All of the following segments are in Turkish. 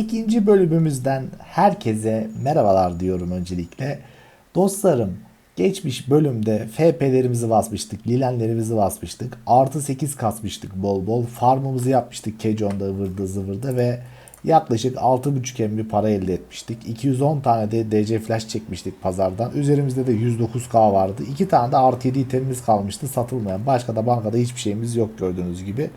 İkinci bölümümüzden herkese merhabalar diyorum öncelikle. Dostlarım geçmiş bölümde FP'lerimizi basmıştık, lilenlerimizi basmıştık. Artı 8 kasmıştık bol bol. Farmımızı yapmıştık Kecon'da ıvırdı zıvırdı ve yaklaşık 6.5 M bir para elde etmiştik. 210 tane de DC Flash çekmiştik pazardan. Üzerimizde de 109K vardı. 2 tane de artı 7 itemimiz kalmıştı satılmayan. Başka da bankada hiçbir şeyimiz yok gördüğünüz gibi.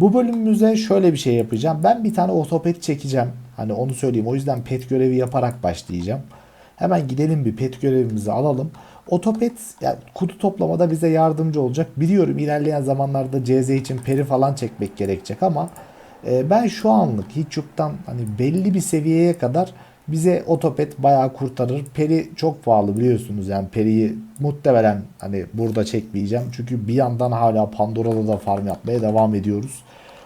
Bu bölümümüze şöyle bir şey yapacağım. Ben bir tane otopet çekeceğim. Hani onu söyleyeyim. O yüzden pet görevi yaparak başlayacağım. Hemen gidelim bir pet görevimizi alalım. Otopet yani kutu toplamada bize yardımcı olacak. Biliyorum ilerleyen zamanlarda CZ için peri falan çekmek gerekecek ama e, ben şu anlık hiç yoktan hani belli bir seviyeye kadar bize otopet bayağı kurtarır. Peri çok pahalı biliyorsunuz yani periyi muhtemelen hani burada çekmeyeceğim. Çünkü bir yandan hala Pandora'da da farm yapmaya devam ediyoruz.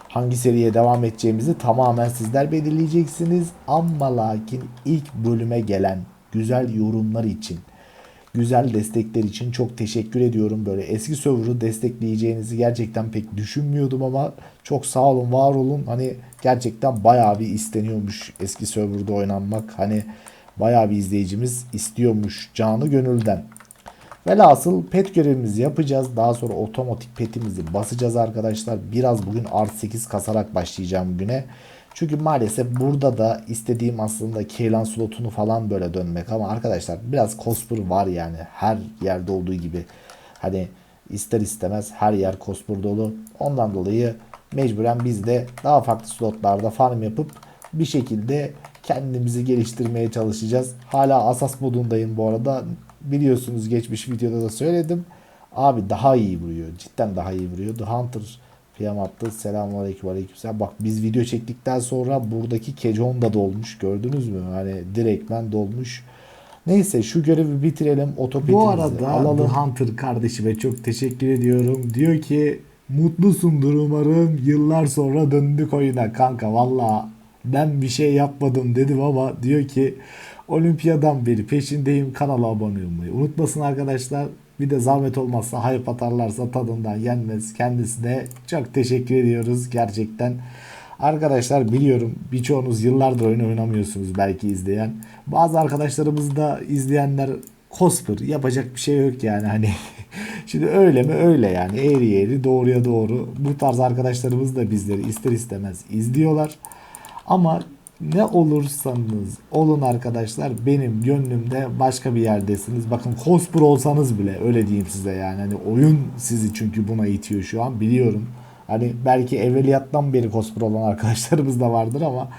Hangi seriye devam edeceğimizi tamamen sizler belirleyeceksiniz. Ama lakin ilk bölüme gelen güzel yorumlar için güzel destekler için çok teşekkür ediyorum. Böyle eski server'ı destekleyeceğinizi gerçekten pek düşünmüyordum ama çok sağ olun, var olun. Hani gerçekten bayağı bir isteniyormuş eski server'da oynanmak. Hani bayağı bir izleyicimiz istiyormuş canı gönülden. Velhasıl pet görevimizi yapacağız. Daha sonra otomatik petimizi basacağız arkadaşlar. Biraz bugün artı 8 kasarak başlayacağım güne. Çünkü maalesef burada da istediğim aslında Keylan slotunu falan böyle dönmek ama arkadaşlar biraz Cosper var yani her yerde olduğu gibi. Hani ister istemez her yer Cosper dolu. Ondan dolayı mecburen biz de daha farklı slotlarda farm yapıp bir şekilde kendimizi geliştirmeye çalışacağız. Hala Asas modundayım bu arada. Biliyorsunuz geçmiş videoda da söyledim. Abi daha iyi vuruyor. Cidden daha iyi vuruyor. The Hunter PM attı. Selamun aleyküm aleyküm selam. Bak biz video çektikten sonra buradaki Kejon da dolmuş. Gördünüz mü? Hani direktmen dolmuş. Neyse şu görevi bitirelim. Otopetimizi Bu arada alalım. The Hunter kardeşime çok teşekkür ediyorum. Diyor ki mutlusundur umarım yıllar sonra döndük oyuna kanka valla ben bir şey yapmadım dedim ama diyor ki olimpiyadan beri peşindeyim kanala abone olmayı unutmasın arkadaşlar. Bir de zahmet olmazsa hype atarlarsa tadından yenmez. Kendisine çok teşekkür ediyoruz gerçekten. Arkadaşlar biliyorum birçoğunuz yıllardır oyun oynamıyorsunuz belki izleyen. Bazı arkadaşlarımız da izleyenler cosper yapacak bir şey yok yani hani. Şimdi öyle mi öyle yani eğri eğri doğruya doğru. Bu tarz arkadaşlarımız da bizleri ister istemez izliyorlar. Ama ne olursanız olun arkadaşlar benim gönlümde başka bir yerdesiniz. Bakın cosper olsanız bile öyle diyeyim size yani. Hani oyun sizi çünkü buna itiyor şu an biliyorum. Hani belki evveliyattan beri cosper olan arkadaşlarımız da vardır ama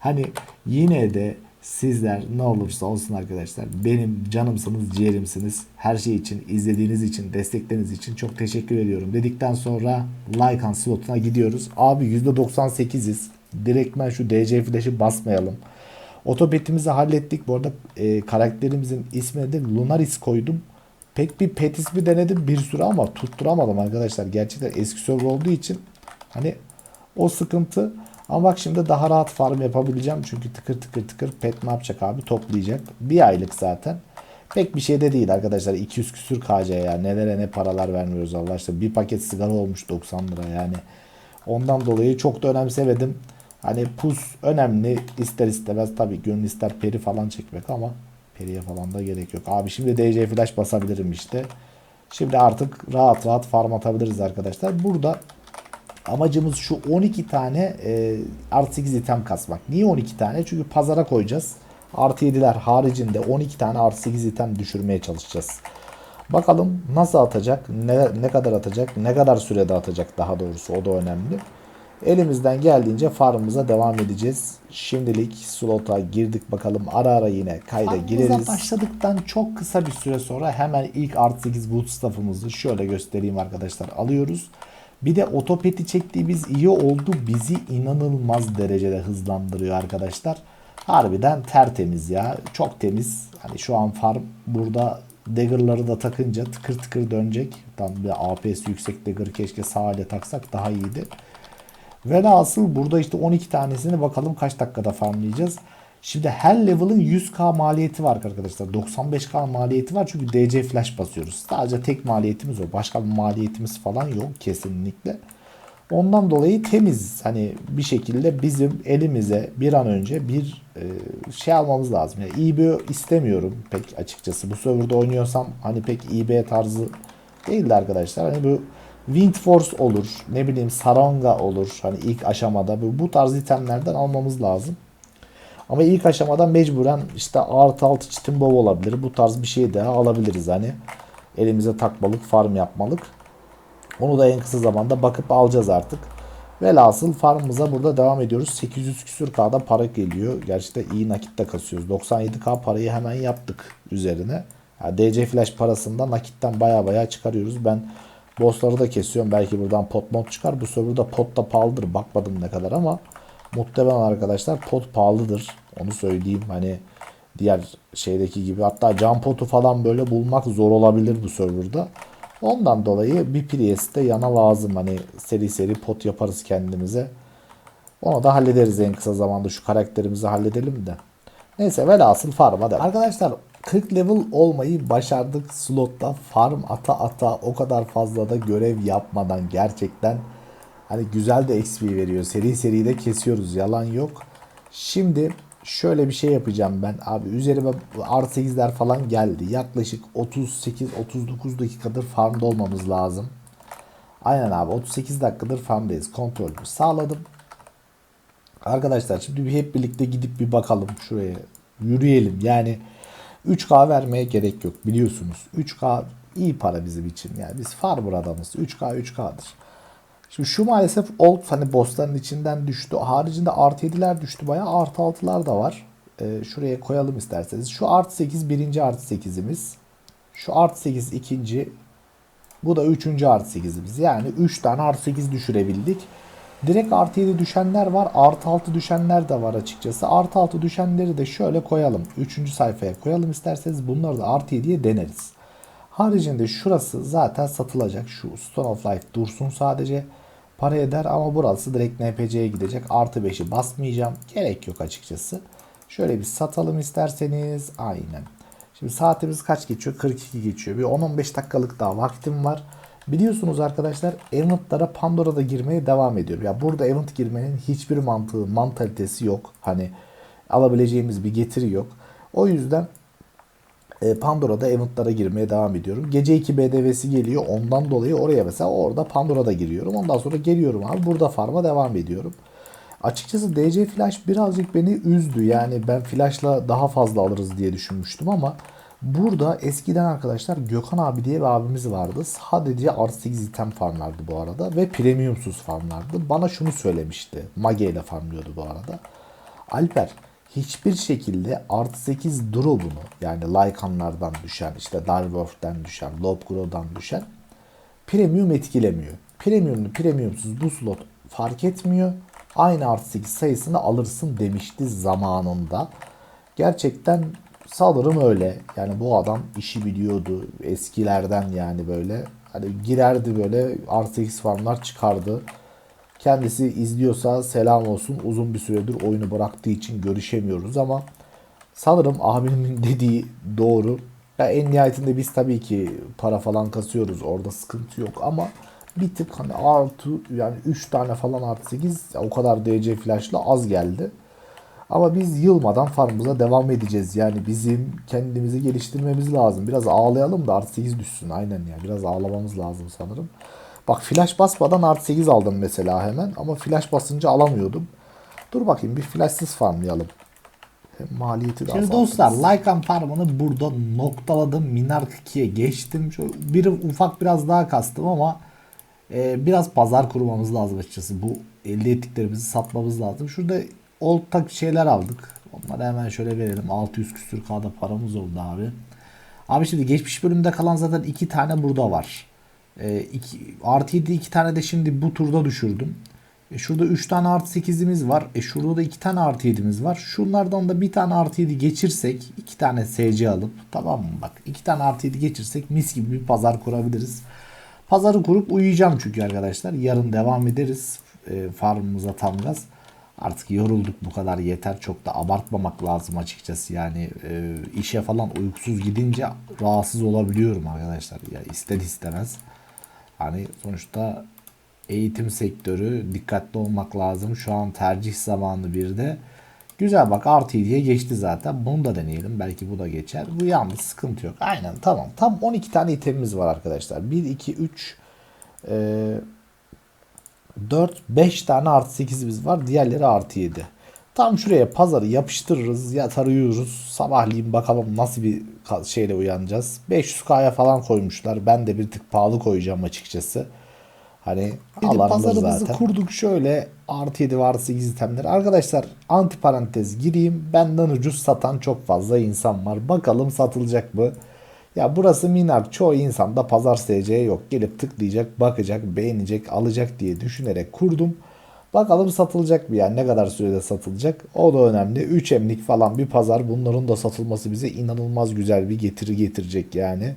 hani yine de sizler ne olursa olsun arkadaşlar benim canımsınız ciğerimsiniz. Her şey için izlediğiniz için destekleriniz için çok teşekkür ediyorum dedikten sonra like an slotuna gidiyoruz. Abi %98'iz. Direktmen şu DC flash'ı basmayalım. Otopetimizi hallettik. Bu arada e, karakterimizin ismini de Lunaris koydum. Pek bir pet ismi denedim bir sürü ama tutturamadım arkadaşlar. Gerçekten eski server olduğu için hani o sıkıntı. Ama bak şimdi daha rahat farm yapabileceğim. Çünkü tıkır tıkır tıkır pet ne yapacak abi toplayacak. Bir aylık zaten. Pek bir şey de değil arkadaşlar. 200 küsür KC ya. Nelere ne paralar vermiyoruz Allah aşkına. Bir paket sigara olmuş 90 lira yani. Ondan dolayı çok da önemsemedim. Hani pus önemli ister istemez tabii gönül ister peri falan çekmek ama periye falan da gerek yok. Abi şimdi DC flash basabilirim işte. Şimdi artık rahat rahat farm atabiliriz arkadaşlar. Burada amacımız şu 12 tane e, artı 8 item kasmak. Niye 12 tane? Çünkü pazara koyacağız. Artı 7'ler haricinde 12 tane artı 8 item düşürmeye çalışacağız. Bakalım nasıl atacak, ne, ne kadar atacak, ne kadar sürede atacak daha doğrusu o da önemli. Elimizden geldiğince farmımıza devam edeceğiz. Şimdilik slota girdik bakalım. Ara ara yine kayda Farmımıza gireriz. başladıktan çok kısa bir süre sonra hemen ilk artı 8 boot staff'ımızı şöyle göstereyim arkadaşlar alıyoruz. Bir de otopeti çektiğimiz iyi oldu. Bizi inanılmaz derecede hızlandırıyor arkadaşlar. Harbiden tertemiz ya. Çok temiz. Hani şu an farm burada dagger'ları da takınca tıkır tıkır dönecek. Tam bir APS yüksek dagger keşke sağ taksak daha iyiydi. Velhasıl burada işte 12 tanesini bakalım kaç dakikada farmlayacağız. Şimdi her level'ın 100k maliyeti var arkadaşlar. 95k maliyeti var çünkü DC flash basıyoruz. Sadece tek maliyetimiz o. Başka bir maliyetimiz falan yok kesinlikle. Ondan dolayı temiz hani bir şekilde bizim elimize bir an önce bir e, şey almamız lazım. Yani IB istemiyorum pek açıkçası. Bu serverda oynuyorsam hani pek IB tarzı değildi arkadaşlar. Hani bu Wind Force olur, ne bileyim Saranga olur. Hani ilk aşamada bu, bu tarz itemlerden almamız lazım. Ama ilk aşamada mecburen işte artı altı çitin bov olabilir. Bu tarz bir şey daha alabiliriz hani. Elimize takmalık, farm yapmalık. Onu da en kısa zamanda bakıp alacağız artık. Velhasıl farmımıza burada devam ediyoruz. 800 küsür K'da para geliyor. Gerçekten iyi nakitte kasıyoruz. 97K parayı hemen yaptık üzerine. Yani DC Flash parasında nakitten baya baya çıkarıyoruz. Ben bossları da kesiyorum. Belki buradan pot mod çıkar. Bu serverda pot da pahalıdır. Bakmadım ne kadar ama muhtemelen arkadaşlar pot pahalıdır. Onu söyleyeyim. Hani diğer şeydeki gibi. Hatta cam potu falan böyle bulmak zor olabilir bu serverda. Ondan dolayı bir Prius de yana lazım. Hani seri seri pot yaparız kendimize. Onu da hallederiz en kısa zamanda. Şu karakterimizi halledelim de. Neyse velhasıl farm'a devam. Arkadaşlar 40 level olmayı başardık slotta. Farm ata ata o kadar fazla da görev yapmadan gerçekten hani güzel de XP veriyor. Seri seri de kesiyoruz. Yalan yok. Şimdi şöyle bir şey yapacağım ben. Abi üzerime artı 8'ler falan geldi. Yaklaşık 38-39 dakikadır farmda olmamız lazım. Aynen abi 38 dakikadır farmdayız. Kontrolümü sağladım. Arkadaşlar şimdi hep birlikte gidip bir bakalım şuraya. Yürüyelim. Yani 3K vermeye gerek yok biliyorsunuz. 3K iyi para bizim için. Yani biz farmer adamız. 3K 3K'dır. Şimdi şu maalesef old hani bossların içinden düştü. Haricinde artı 7'ler düştü bayağı. Artı 6'lar da var. Ee, şuraya koyalım isterseniz. Şu artı 8 birinci artı 8'imiz. Şu artı 8 ikinci. Bu da üçüncü artı 8'imiz. Yani 3 tane artı 8 düşürebildik. Direkt artı 7 düşenler var. Artı 6 düşenler de var açıkçası. Artı 6 düşenleri de şöyle koyalım. Üçüncü sayfaya koyalım isterseniz. Bunları da artı 7'ye deneriz. Haricinde şurası zaten satılacak. Şu Stone of Life dursun sadece. Para eder ama burası direkt NPC'ye gidecek. Artı 5'i basmayacağım. Gerek yok açıkçası. Şöyle bir satalım isterseniz. Aynen. Şimdi saatimiz kaç geçiyor? 42 geçiyor. Bir 10-15 dakikalık daha vaktim var. Biliyorsunuz arkadaşlar eventlara Pandora'da girmeye devam ediyorum. Ya burada event girmenin hiçbir mantığı, mantalitesi yok. Hani alabileceğimiz bir getiri yok. O yüzden e, Pandora'da eventlara girmeye devam ediyorum. Gece 2 BDV'si geliyor. Ondan dolayı oraya mesela orada Pandora'da giriyorum. Ondan sonra geliyorum abi. Burada farma devam ediyorum. Açıkçası DC Flash birazcık beni üzdü. Yani ben Flash'la daha fazla alırız diye düşünmüştüm ama burada eskiden arkadaşlar Gökhan abi diye bir abimiz vardı. Sadece artı 8 item farmlardı bu arada ve premiumsuz farmlardı. Bana şunu söylemişti. Mage ile farmlıyordu bu arada. Alper hiçbir şekilde artı 8 drop'unu yani Lycan'lardan düşen işte Darworth'ten düşen Lobgrow'dan düşen premium etkilemiyor. Premiumlu premiumsuz bu slot fark etmiyor. Aynı artı 8 sayısını alırsın demişti zamanında. Gerçekten sanırım öyle. Yani bu adam işi biliyordu. Eskilerden yani böyle. Hani girerdi böyle artı 8 farmlar çıkardı. Kendisi izliyorsa selam olsun. Uzun bir süredir oyunu bıraktığı için görüşemiyoruz ama sanırım abimin dediği doğru. Ya en nihayetinde biz tabii ki para falan kasıyoruz. Orada sıkıntı yok ama bir tık hani artı yani 3 tane falan artı 8 o kadar DC flashla az geldi. Ama biz yılmadan farmımıza devam edeceğiz. Yani bizim kendimizi geliştirmemiz lazım. Biraz ağlayalım da artı 8 düşsün. Aynen ya. Biraz ağlamamız lazım sanırım. Bak flash basmadan artı 8 aldım mesela hemen. Ama flash basınca alamıyordum. Dur bakayım bir flashsız farmlayalım. Hem maliyeti de Şimdi dostlar Lycan farmını burada noktaladım. Minark 2'ye geçtim. Şöyle bir ufak biraz daha kastım ama e, biraz pazar kurmamız lazım açıkçası. Bu elde ettiklerimizi satmamız lazım. Şurada old tak şeyler aldık. Onları hemen şöyle verelim. 600 küsür K'da paramız oldu abi. Abi şimdi geçmiş bölümde kalan zaten iki tane burada var. E, iki, artı 7 iki tane de şimdi bu turda düşürdüm. E şurada 3 tane artı 8'imiz var. E şurada da 2 tane artı 7'miz var. Şunlardan da bir tane artı 7 geçirsek 2 tane SC alıp tamam mı bak 2 tane artı 7 geçirsek mis gibi bir pazar kurabiliriz. Pazarı kurup uyuyacağım çünkü arkadaşlar. Yarın devam ederiz e, farmımıza tam gaz. Artık yorulduk bu kadar yeter. Çok da abartmamak lazım açıkçası. Yani e, işe falan uykusuz gidince rahatsız olabiliyorum arkadaşlar. Ya ister istemez. Hani sonuçta eğitim sektörü dikkatli olmak lazım. Şu an tercih zamanı bir de. Güzel bak artı diye geçti zaten. Bunu da deneyelim. Belki bu da geçer. Bu yalnız sıkıntı yok. Aynen tamam. Tam 12 tane itemimiz var arkadaşlar. 1, 2, 3, 4, 5 tane artı 8'imiz var. Diğerleri artı 7. Tam şuraya pazarı yapıştırırız. Yatar uyuruz. Sabahleyin bakalım nasıl bir şeyle uyanacağız. 500k'ya falan koymuşlar. Ben de bir tık pahalı koyacağım açıkçası. Hani Alanımız pazarımızı zaten. kurduk şöyle artı 7 var 8 itemleri. Arkadaşlar anti parantez gireyim. Benden ucuz satan çok fazla insan var. Bakalım satılacak mı? Ya burası minar. Çoğu insanda pazar SC yok. Gelip tıklayacak, bakacak, beğenecek, alacak diye düşünerek kurdum. Bakalım satılacak mı yani ne kadar sürede satılacak o da önemli. 3 emlik falan bir pazar bunların da satılması bize inanılmaz güzel bir getiri getirecek yani.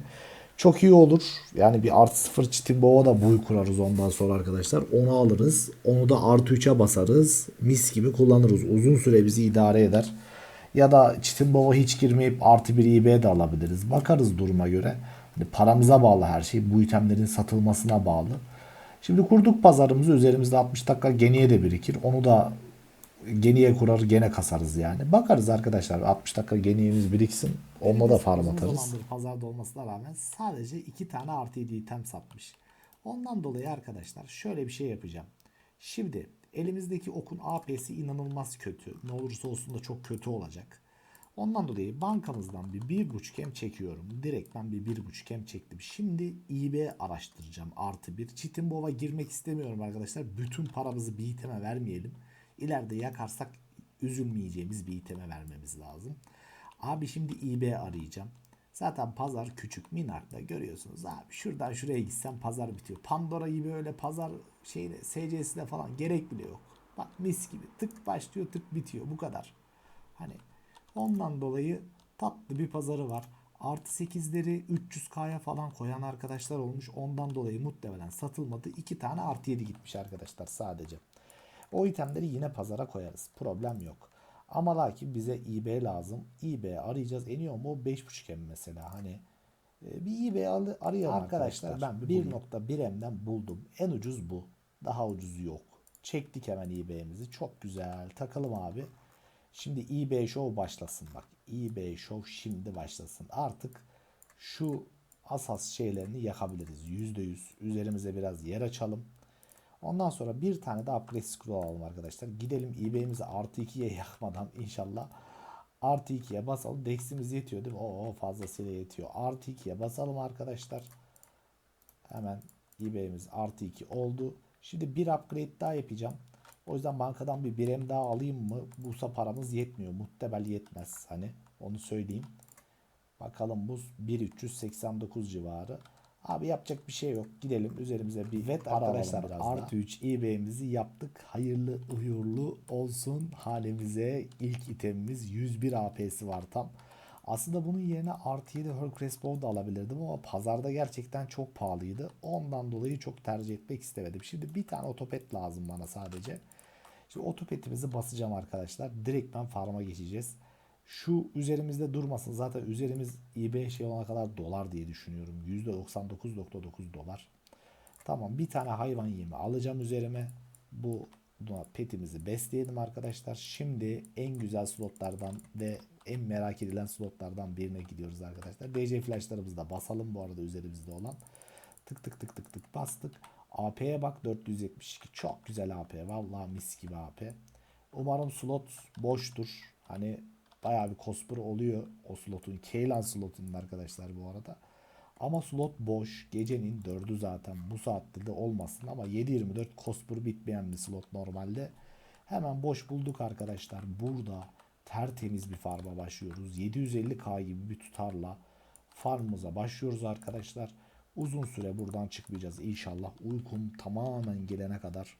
Çok iyi olur. Yani bir artı sıfır çitin bova da buy kurarız ondan sonra arkadaşlar. Onu alırız. Onu da artı 3'e basarız. Mis gibi kullanırız. Uzun süre bizi idare eder. Ya da çitin bova hiç girmeyip artı bir IB de alabiliriz. Bakarız duruma göre. Hani paramıza bağlı her şey. Bu itemlerin satılmasına bağlı. Şimdi kurduk pazarımızı üzerimizde 60 dakika geniye de birikir. Onu da geniye kurar gene kasarız yani. Bakarız arkadaşlar 60 dakika geniyemiz biriksin. Onunla da farm atarız. pazarda olmasına rağmen sadece iki tane artı 7 item satmış. Ondan dolayı arkadaşlar şöyle bir şey yapacağım. Şimdi elimizdeki okun AP'si inanılmaz kötü. Ne olursa olsun da çok kötü olacak. Ondan dolayı bankamızdan bir bir buçuk em çekiyorum. Direkt ben bir bir buçuk em çektim. Şimdi IB araştıracağım artı bir. Çitimbova girmek istemiyorum arkadaşlar. Bütün paramızı bir iteme vermeyelim. İleride yakarsak üzülmeyeceğimiz bir iteme vermemiz lazım. Abi şimdi IB arayacağım. Zaten pazar küçük minakta görüyorsunuz abi. Şuradan şuraya gitsem pazar bitiyor. Pandora gibi öyle pazar şeyde SC'sinde falan gerek bile yok. Bak mis gibi tık başlıyor tık bitiyor bu kadar. Hani ondan dolayı tatlı bir pazarı var. Artı 8'leri 300k'ya falan koyan arkadaşlar olmuş. Ondan dolayı muhtemelen satılmadı. 2 tane artı 7 gitmiş arkadaşlar sadece. O itemleri yine pazara koyarız. Problem yok. Ama lakin bize IB lazım. IB arayacağız. Eniyor mu? 5.5 M mesela. Hani e, bir IB al- arayalım arkadaşlar. Arkadaşlar, Ben bir 1.1M'den buldum. En ucuz bu. Daha ucuzu yok. Çektik hemen IB'mizi. Çok güzel. Takalım abi. Şimdi eBay Show başlasın bak. eBay Show şimdi başlasın. Artık şu asas şeylerini yakabiliriz. %100 üzerimize biraz yer açalım. Ondan sonra bir tane de upgrade scroll alalım arkadaşlar. Gidelim eBay'imizi artı 2'ye yakmadan inşallah artı 2'ye basalım. Dex'imiz yetiyor değil mi? Oo fazlasıyla yetiyor. Artı 2'ye basalım arkadaşlar. Hemen eBay'imiz artı 2 oldu. Şimdi bir upgrade daha yapacağım. O yüzden bankadan bir birem daha alayım mı? Bursa paramız yetmiyor. Muhtemel yetmez. Hani onu söyleyeyim. Bakalım bu 1389 civarı. Abi yapacak bir şey yok. Gidelim üzerimize bir vet arkadaşlar, artı artı 3 eBay'imizi yaptık. Hayırlı uğurlu olsun halimize. ilk itemimiz 101 AP'si var tam. Aslında bunun yerine artı 7 Hercules Bow da alabilirdim ama pazarda gerçekten çok pahalıydı. Ondan dolayı çok tercih etmek istemedim. Şimdi bir tane otopet lazım bana sadece. Şimdi otopetimizi basacağım arkadaşlar. Direkt ben farma geçeceğiz. Şu üzerimizde durmasın. Zaten üzerimiz eBay şey olana kadar dolar diye düşünüyorum. %99.9 dolar. Tamam bir tane hayvan yemi alacağım üzerime. Bu petimizi besleyelim arkadaşlar. Şimdi en güzel slotlardan ve en merak edilen slotlardan birine gidiyoruz arkadaşlar. DC flashlarımızı da basalım bu arada üzerimizde olan. Tık tık tık tık tık bastık. AP'ye bak 472. Çok güzel AP. Vallahi mis gibi AP. Umarım slot boştur. Hani bayağı bir kospur oluyor o slotun. Keylan slotunun arkadaşlar bu arada. Ama slot boş. Gecenin 4'ü zaten bu saatte de olmasın ama 7.24 kospur bitmeyen bir slot normalde. Hemen boş bulduk arkadaşlar. Burada tertemiz bir farma başlıyoruz. 750k gibi bir tutarla farmımıza başlıyoruz arkadaşlar. Uzun süre buradan çıkmayacağız inşallah. Uykum tamamen gelene kadar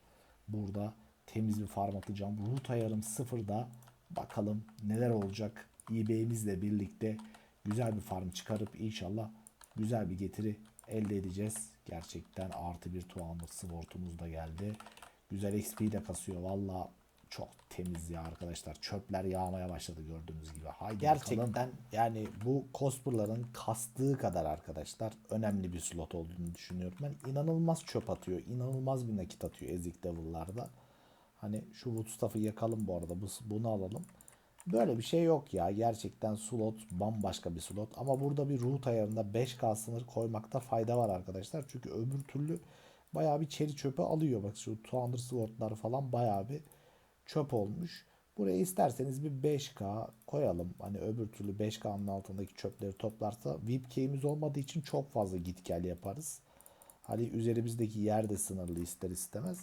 burada temiz bir farm atacağım. Root ayarım sıfırda. Bakalım neler olacak. eBay'imizle birlikte güzel bir farm çıkarıp inşallah güzel bir getiri elde edeceğiz. Gerçekten artı bir tuğamız, sword'umuz da geldi. Güzel XP de kasıyor. Valla çok temiz ya arkadaşlar. Çöpler yağmaya başladı gördüğünüz gibi. Haydi Gerçekten yani bu Cospur'ların kastığı kadar arkadaşlar önemli bir slot olduğunu düşünüyorum. Ben inanılmaz çöp atıyor. inanılmaz bir nakit atıyor Ezik Devil'larda. Hani şu Woodstaff'ı yakalım bu arada. Bu- Bunu alalım. Böyle bir şey yok ya. Gerçekten slot bambaşka bir slot. Ama burada bir root ayarında 5K sınır koymakta fayda var arkadaşlar. Çünkü öbür türlü bayağı bir çeri çöpe alıyor. Bak şu Thunder Sword'lar falan bayağı bir çöp olmuş. Buraya isterseniz bir 5K koyalım. Hani öbür türlü 5K'nın altındaki çöpleri toplarsa VIP key'imiz olmadığı için çok fazla git gel yaparız. Hani üzerimizdeki yer de sınırlı ister istemez.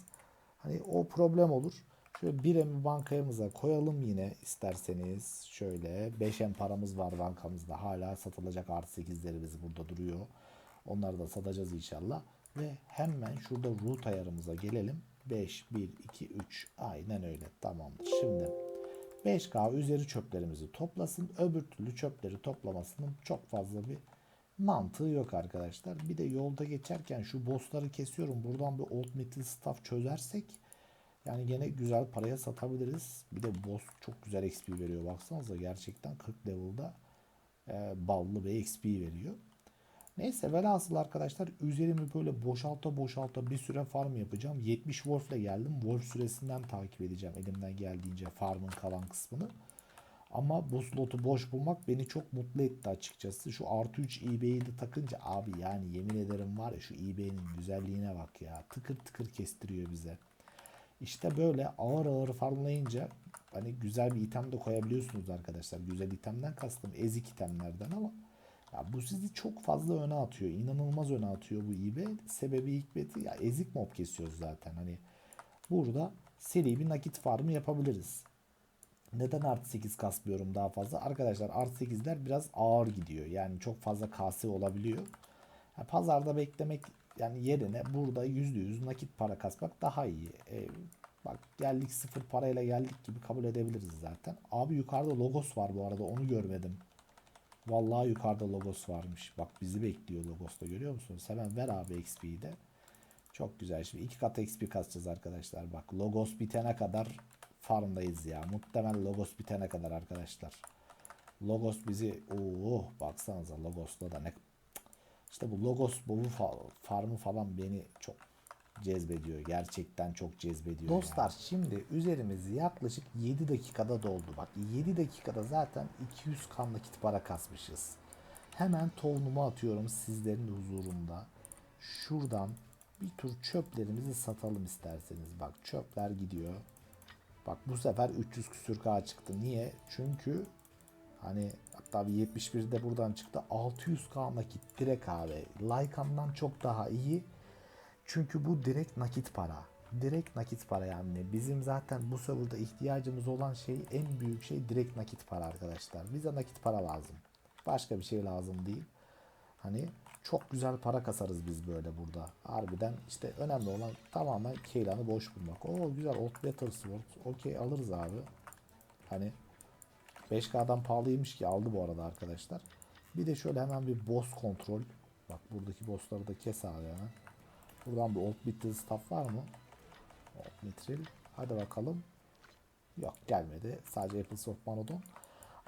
Hani o problem olur. Şöyle bir em bankamıza koyalım yine isterseniz. Şöyle 5 em paramız var bankamızda. Hala satılacak artı 8'lerimiz burada duruyor. Onları da satacağız inşallah. Ve hemen şurada root ayarımıza gelelim. 5, 1, 2, 3. Aynen öyle. Tamamdır. Şimdi 5K üzeri çöplerimizi toplasın. Öbür türlü çöpleri toplamasının çok fazla bir mantığı yok arkadaşlar. Bir de yolda geçerken şu bossları kesiyorum. Buradan bir old metal staff çözersek yani gene güzel paraya satabiliriz. Bir de boss çok güzel XP veriyor. Baksanıza gerçekten 40 level'da e, ballı bir XP veriyor. Neyse velhasıl arkadaşlar üzerimi böyle boşalta boşalta bir süre farm yapacağım. 70 Wolf ile geldim. Wolf süresinden takip edeceğim elimden geldiğince farmın kalan kısmını. Ama bu slotu boş bulmak beni çok mutlu etti açıkçası. Şu artı 3 eBay'i de takınca abi yani yemin ederim var ya şu eBay'in güzelliğine bak ya. Tıkır tıkır kestiriyor bize. İşte böyle ağır ağır farmlayınca hani güzel bir item de koyabiliyorsunuz arkadaşlar. Güzel itemden kastım ezik itemlerden ama ya bu sizi çok fazla öne atıyor. İnanılmaz öne atıyor bu eBay. Sebebi hikmeti ya ezik mob kesiyoruz zaten. Hani burada seri bir nakit farmı yapabiliriz. Neden artı 8 kasmıyorum daha fazla? Arkadaşlar artı 8'ler biraz ağır gidiyor. Yani çok fazla kase olabiliyor. Ha, pazarda beklemek yani yerine burada %100 nakit para kasmak daha iyi. E, bak geldik sıfır parayla geldik gibi kabul edebiliriz zaten. Abi yukarıda logos var bu arada onu görmedim. Vallahi yukarıda logos varmış. Bak bizi bekliyor logos da görüyor musunuz? Hemen ver abi XP'yi de. Çok güzel. Şimdi iki kat XP kasacağız arkadaşlar. Bak logos bitene kadar farmdayız ya. Muhtemelen logos bitene kadar arkadaşlar. Logos bizi oh baksanıza logosla da ne işte bu logos fa- farmı falan beni çok cezbediyor. Gerçekten çok cezbediyor. Dostlar şimdi üzerimiz yaklaşık 7 dakikada doldu. Bak 7 dakikada zaten 200 kan nakit para kasmışız. Hemen tohunumu atıyorum sizlerin huzurunda. Şuradan bir tur çöplerimizi satalım isterseniz. Bak çöpler gidiyor. Bak bu sefer 300 küsür K çıktı. Niye? Çünkü hani hatta bir 71 de buradan çıktı. 600K nakit direkt abi. Lycan'dan çok daha iyi. Çünkü bu direkt nakit para. Direkt nakit para yani. Bizim zaten bu serverda ihtiyacımız olan şey en büyük şey direkt nakit para arkadaşlar. Bize nakit para lazım. Başka bir şey lazım değil. Hani çok güzel para kasarız biz böyle burada. Harbiden işte önemli olan tamamen Keylan'ı boş bulmak. Oo güzel Old Battle Sword. Okey alırız abi. Hani 5K'dan pahalıymış ki aldı bu arada arkadaşlar. Bir de şöyle hemen bir boss kontrol. Bak buradaki bossları da kes abi hemen. Buradan bir Old Battle staff var mı? Old Mithril. Hadi bakalım. Yok gelmedi. Sadece Apples of Manodon.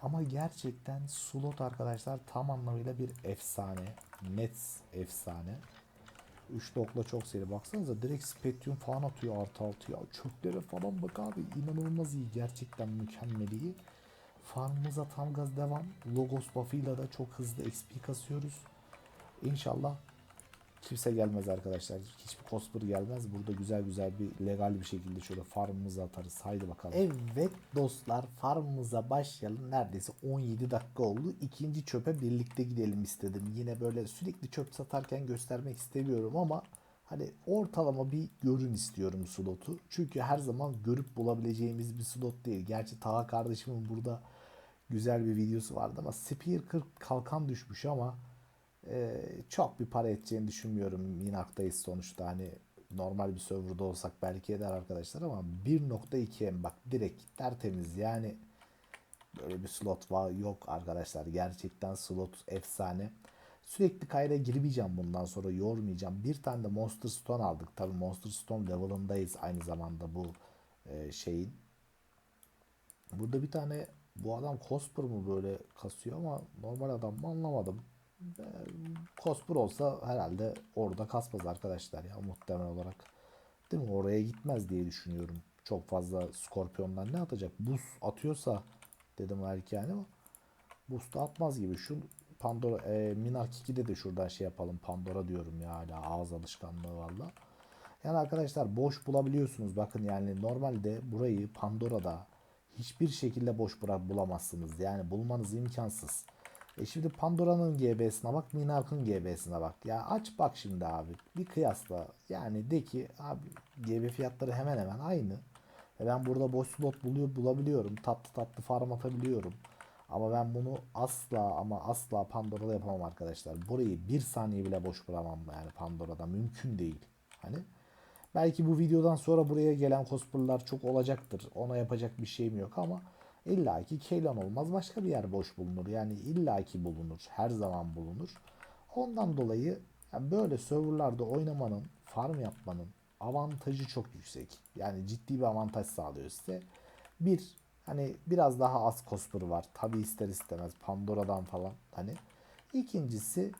Ama gerçekten slot arkadaşlar tam anlamıyla bir efsane. Net efsane. 3 dokla çok seri. Baksanıza direkt Spectrum falan atıyor artı altı ya. Çöplere falan bak abi. inanılmaz iyi. Gerçekten mükemmel iyi. Farmımıza tam gaz devam. Logos buff'ıyla da çok hızlı XP kasıyoruz. İnşallah kimse gelmez arkadaşlar. Hiçbir cosplayer gelmez. Burada güzel güzel bir legal bir şekilde şöyle farmımızı atarız. Haydi bakalım. Evet dostlar farmımıza başlayalım. Neredeyse 17 dakika oldu. İkinci çöpe birlikte gidelim istedim. Yine böyle sürekli çöp satarken göstermek istemiyorum ama hani ortalama bir görün istiyorum slotu. Çünkü her zaman görüp bulabileceğimiz bir slot değil. Gerçi Taha kardeşimin burada güzel bir videosu vardı ama Spear 40 kalkan düşmüş ama ee, çok bir para edeceğini düşünmüyorum. Minaktayız sonuçta hani normal bir serverda olsak belki eder arkadaşlar ama 1.2M bak direkt tertemiz yani böyle bir slot var yok arkadaşlar gerçekten slot efsane. Sürekli kayda girmeyeceğim bundan sonra yormayacağım. Bir tane de Monster Stone aldık. Tabi Monster Stone level'ındayız aynı zamanda bu e, şeyin Burada bir tane bu adam Cosper mu böyle kasıyor ama normal adam mı anlamadım. Ee, Cosper olsa herhalde orada kasmaz arkadaşlar ya muhtemel olarak. Değil mi? Oraya gitmez diye düşünüyorum. Çok fazla Scorpion'dan ne atacak? Buz atıyorsa dedim belki yani ama Boost atmaz gibi. Şu Pandora e, Minark 2'de de şuradan şey yapalım. Pandora diyorum ya hala ağız alışkanlığı valla. Yani arkadaşlar boş bulabiliyorsunuz. Bakın yani normalde burayı Pandora'da hiçbir şekilde boş bırak bulamazsınız. Yani bulmanız imkansız. E şimdi Pandora'nın GB'sine bak, Minark'ın GB'sine bak. Ya aç bak şimdi abi. Bir kıyasla. Yani de ki abi GB fiyatları hemen hemen aynı. E ben burada boş slot buluyor, bulabiliyorum. Tatlı tatlı farm atabiliyorum. Ama ben bunu asla ama asla Pandora'da yapamam arkadaşlar. Burayı bir saniye bile boş bıramam yani Pandora'da. Mümkün değil. Hani belki bu videodan sonra buraya gelen cosplay'lar çok olacaktır. Ona yapacak bir şeyim yok ama illaki Keylan olmaz. Başka bir yer boş bulunur. Yani illaki bulunur. Her zaman bulunur. Ondan dolayı yani böyle serverlarda oynamanın, farm yapmanın avantajı çok yüksek. Yani ciddi bir avantaj sağlıyor size. Bir, hani biraz daha az cosper var. Tabi ister istemez Pandora'dan falan. Hani ikincisi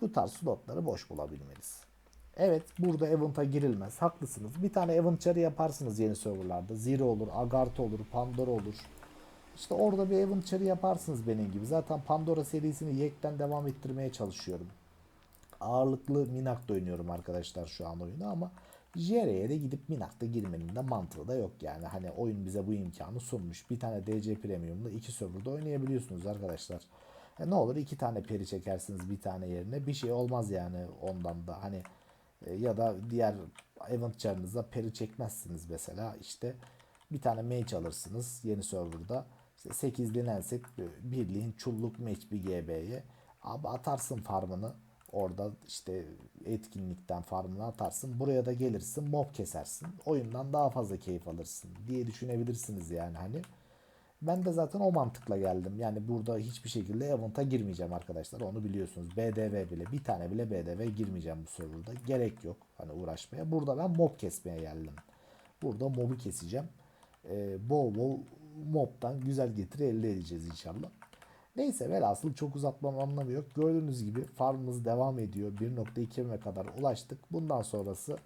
bu tarz slotları boş bulabilmeliyiz. Evet burada event'a girilmez. Haklısınız. Bir tane event çarı yaparsınız yeni serverlarda. Zero olur, Agartha olur, Pandora olur. İşte orada bir event çarı yaparsınız benim gibi. Zaten Pandora serisini yekten devam ettirmeye çalışıyorum. Ağırlıklı Minak'ta oynuyorum arkadaşlar şu an oyunu ama JR'ye de gidip Minak'ta girmenin de mantığı da yok yani. Hani oyun bize bu imkanı sunmuş. Bir tane DC Premium'da iki serverda oynayabiliyorsunuz arkadaşlar. E ne olur iki tane peri çekersiniz bir tane yerine. Bir şey olmaz yani ondan da. Hani e, ya da diğer event peri çekmezsiniz mesela. işte bir tane mage alırsınız yeni serverda. İşte 8 set birliğin çulluk mage bir GB'ye. Abi atarsın farmını. Orada işte etkinlikten farmını atarsın. Buraya da gelirsin mob kesersin. Oyundan daha fazla keyif alırsın diye düşünebilirsiniz yani hani. Ben de zaten o mantıkla geldim. Yani burada hiçbir şekilde event'a girmeyeceğim arkadaşlar. Onu biliyorsunuz. BDV bile bir tane bile BDV girmeyeceğim bu serverda. Gerek yok hani uğraşmaya. Burada ben mob kesmeye geldim. Burada mob'u keseceğim. Ee, bol bol mob'dan güzel getiri elde edeceğiz inşallah. Neyse velhasıl çok uzatmanın anlamı yok. Gördüğünüz gibi farmımız devam ediyor. 1.2 kadar ulaştık. Bundan sonrası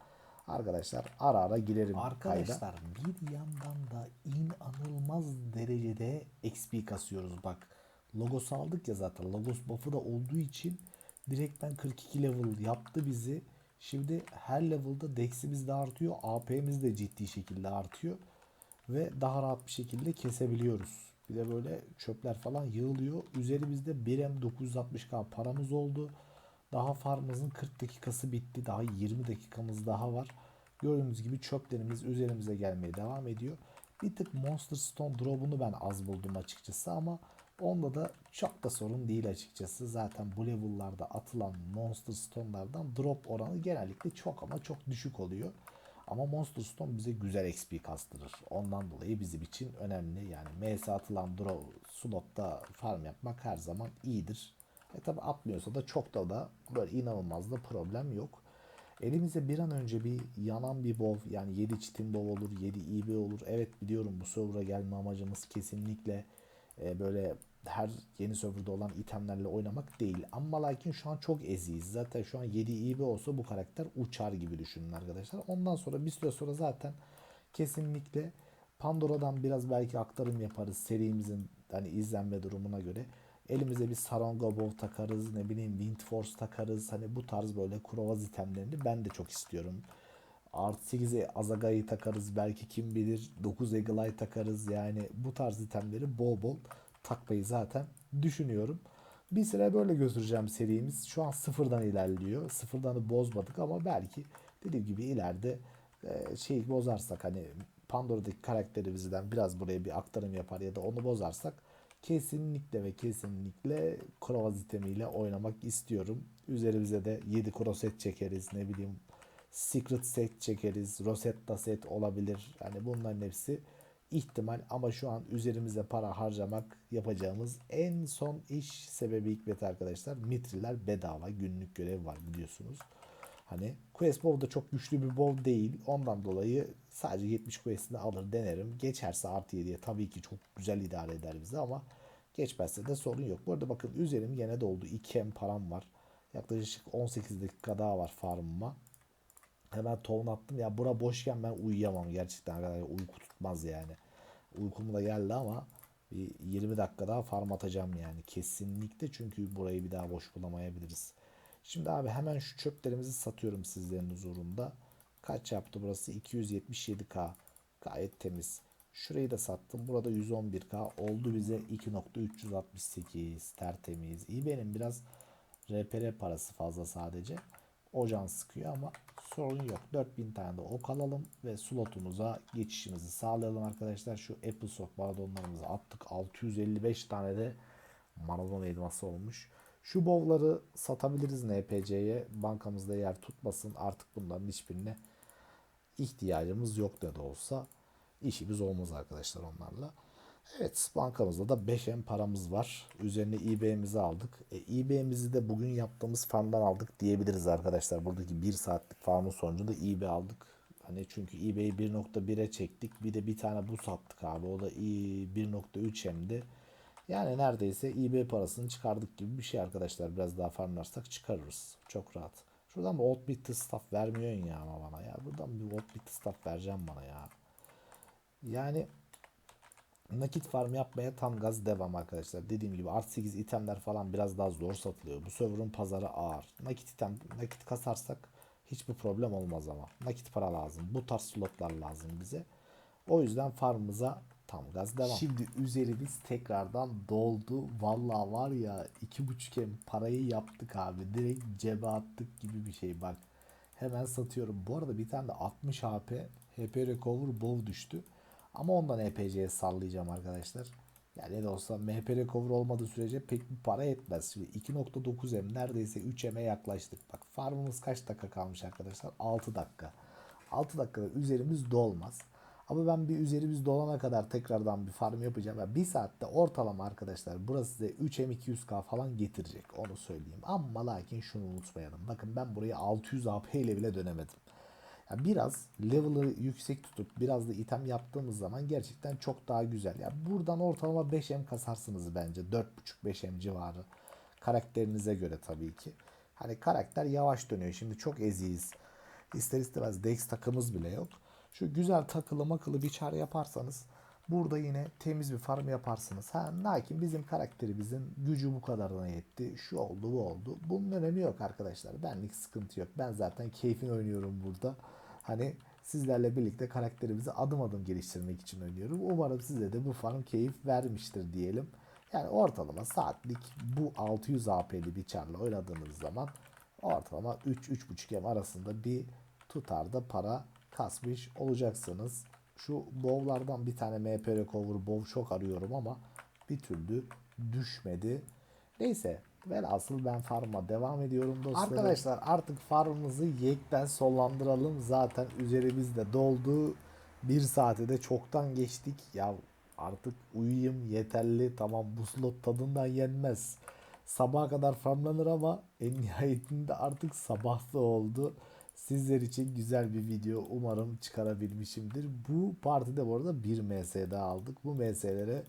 arkadaşlar ara ara girerim Arkadaşlar bir yandan da inanılmaz derecede XP kasıyoruz. Bak logos aldık ya zaten. Logos buff'ı da olduğu için direkten 42 level yaptı bizi. Şimdi her level'da dex'imiz de artıyor. AP'miz de ciddi şekilde artıyor. Ve daha rahat bir şekilde kesebiliyoruz. Bir de böyle çöpler falan yığılıyor. Üzerimizde 1M 960k paramız oldu. Daha farmımızın 40 dakikası bitti. Daha 20 dakikamız daha var. Gördüğünüz gibi çöplerimiz üzerimize gelmeye devam ediyor. Bir tık Monster Stone drop'unu ben az buldum açıkçası ama onda da çok da sorun değil açıkçası. Zaten bu level'larda atılan Monster Stone'lardan drop oranı genellikle çok ama çok düşük oluyor. Ama Monster Stone bize güzel XP kastırır. Ondan dolayı bizim için önemli. Yani MS atılan draw slotta farm yapmak her zaman iyidir. E tabi atmıyorsa da çok da da böyle inanılmaz da problem yok. Elimize bir an önce bir yanan bir bov yani 7 çitin bov olur 7 IB olur. Evet biliyorum bu server'a gelme amacımız kesinlikle e, böyle her yeni serverda olan itemlerle oynamak değil. Ama lakin şu an çok eziyiz. Zaten şu an 7 IB olsa bu karakter uçar gibi düşünün arkadaşlar. Ondan sonra bir süre sonra zaten kesinlikle Pandora'dan biraz belki aktarım yaparız serimizin hani izlenme durumuna göre. Elimize bir Sarangobov takarız, ne bileyim Wind Force takarız. Hani bu tarz böyle Krovaz itemlerini ben de çok istiyorum. Artı 8'e Azagai'yi takarız. Belki kim bilir 9 Eagle takarız. Yani bu tarz itemleri bol bol takmayı zaten düşünüyorum. Bir süre böyle götüreceğim serimiz. Şu an sıfırdan ilerliyor. Sıfırdanı bozmadık ama belki dediğim gibi ileride şeyi bozarsak hani Pandora'daki karakterimizden biraz buraya bir aktarım yapar ya da onu bozarsak kesinlikle ve kesinlikle Krovaz itemiyle oynamak istiyorum. Üzerimize de 7 kroset çekeriz ne bileyim Secret set çekeriz. Rosetta set olabilir. Yani bunların hepsi ihtimal ama şu an üzerimize para harcamak yapacağımız en son iş sebebi hikmet arkadaşlar. Mitriler bedava günlük görev var biliyorsunuz. Hani Quest Bow da çok güçlü bir bow değil. Ondan dolayı sadece 70 Quest'ini alır denerim. Geçerse artı 7'ye tabii ki çok güzel idare eder bizi ama geçmezse de sorun yok. Bu arada bakın üzerim yine doldu. 2 hem param var. Yaklaşık 18 dakika daha var farmıma. Hemen tohum attım. Ya bura boşken ben uyuyamam gerçekten. arkadaşlar. Uyku tutmaz yani. Uykum da geldi ama bir 20 dakika daha farm atacağım yani. Kesinlikle çünkü burayı bir daha boş bulamayabiliriz. Şimdi abi hemen şu çöplerimizi satıyorum sizlerin huzurunda. Kaç yaptı burası? 277k. Gayet temiz. Şurayı da sattım. Burada 111k. Oldu bize 2.368. Tertemiz. İyi benim biraz RPR parası fazla sadece. O can sıkıyor ama sorun yok. 4000 tane de ok alalım ve slotumuza geçişimizi sağlayalım arkadaşlar. Şu Apple Sock Maradonlarımızı attık. 655 tane de Maradona elması olmuş. Şu bovları satabiliriz NPC'ye. Bankamızda yer tutmasın. Artık bunların hiçbirine ihtiyacımız yok da da olsa işimiz olmaz arkadaşlar onlarla. Evet bankamızda da 5M paramız var. Üzerine eBay'imizi aldık. E, eBay'imizi de bugün yaptığımız farmdan aldık diyebiliriz arkadaşlar. Buradaki 1 saatlik farmın sonucunda eBay aldık. Hani çünkü eBay'i 1.1'e çektik. Bir de bir tane bu sattık abi. O da 1.3 hemdi. Yani neredeyse eBay parasını çıkardık gibi bir şey arkadaşlar. Biraz daha farmlarsak çıkarırız. Çok rahat. Şuradan bir old bit staff vermiyorsun ya ama bana ya. Buradan bir old bit staff vereceğim bana ya. Yani nakit farm yapmaya tam gaz devam arkadaşlar. Dediğim gibi art 8 itemler falan biraz daha zor satılıyor. Bu server'ın pazarı ağır. Nakit item, nakit kasarsak hiçbir problem olmaz ama. Nakit para lazım. Bu tarz slotlar lazım bize. O yüzden farmımıza tam gaz devam. Şimdi üzerimiz tekrardan doldu. Vallahi var ya iki buçuk hem parayı yaptık abi. Direkt cebe attık gibi bir şey bak. Hemen satıyorum. Bu arada bir tane de 60 HP HP Recover Bow düştü. Ama ondan EPC'ye sallayacağım arkadaşlar. Yani ne de olsa MHP Recover olmadığı sürece pek bir para etmez. Şimdi 2.9M neredeyse 3M'e yaklaştık. Bak farmımız kaç dakika kalmış arkadaşlar? 6 dakika. 6 dakikada üzerimiz dolmaz. Ama ben bir üzerimiz dolana kadar tekrardan bir farm yapacağım. Yani bir saatte ortalama arkadaşlar burası size 3M 200K falan getirecek. Onu söyleyeyim. Ama lakin şunu unutmayalım. Bakın ben buraya 600 AP ile bile dönemedim. Yani biraz level'ı yüksek tutup biraz da item yaptığımız zaman gerçekten çok daha güzel. Yani buradan ortalama 5M kasarsınız bence. 4.5-5M civarı. Karakterinize göre tabii ki. Hani karakter yavaş dönüyor. Şimdi çok eziyiz. İster istemez Dex takımız bile yok. Şu güzel takılı makılı bir çar yaparsanız burada yine temiz bir farm yaparsınız. Ha lakin bizim karakterimizin gücü bu kadarına yetti. Şu oldu bu oldu. Bunun önemi yok arkadaşlar. Benlik sıkıntı yok. Ben zaten keyfini oynuyorum burada. Hani sizlerle birlikte karakterimizi adım adım geliştirmek için oynuyorum. Umarım size de bu farm keyif vermiştir diyelim. Yani ortalama saatlik bu 600 AP'li bir çarla oynadığınız zaman ortalama 3-3.5 M arasında bir tutarda para kasmış olacaksınız. Şu bowlardan bir tane MP Recover bow çok arıyorum ama bir türlü düşmedi. Neyse velhasıl ben farma devam ediyorum dostlarım. Arkadaşlar artık farmımızı yekten sonlandıralım. Zaten üzerimizde doldu. Bir saate de çoktan geçtik. Ya artık uyuyayım yeterli. Tamam bu slot tadından yenmez. Sabaha kadar farmlanır ama en nihayetinde artık sabah da oldu. Sizler için güzel bir video umarım çıkarabilmişimdir. Bu partide bu arada bir MS daha aldık. Bu MS'lere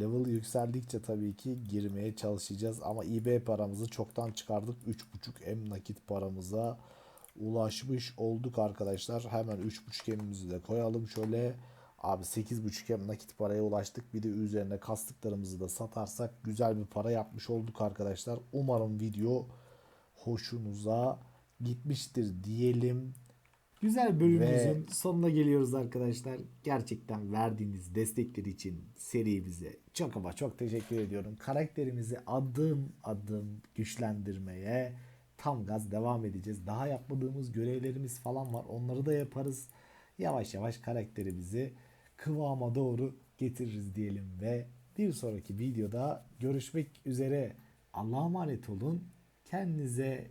level yükseldikçe tabii ki girmeye çalışacağız. Ama eBay paramızı çoktan çıkardık. 3.5M nakit paramıza ulaşmış olduk arkadaşlar. Hemen 3.5M'imizi de koyalım şöyle. Abi 8.5M nakit paraya ulaştık. Bir de üzerine kastıklarımızı da satarsak güzel bir para yapmış olduk arkadaşlar. Umarım video hoşunuza gitmiştir diyelim. Güzel bölümümüzün Ve- sonuna geliyoruz arkadaşlar. Gerçekten verdiğiniz destekler için serimize Çok ama çok teşekkür ediyorum. Karakterimizi adım adım güçlendirmeye tam gaz devam edeceğiz. Daha yapmadığımız görevlerimiz falan var. Onları da yaparız. Yavaş yavaş karakterimizi kıvama doğru getiririz diyelim ve bir sonraki videoda görüşmek üzere. Allah'a emanet olun. Kendinize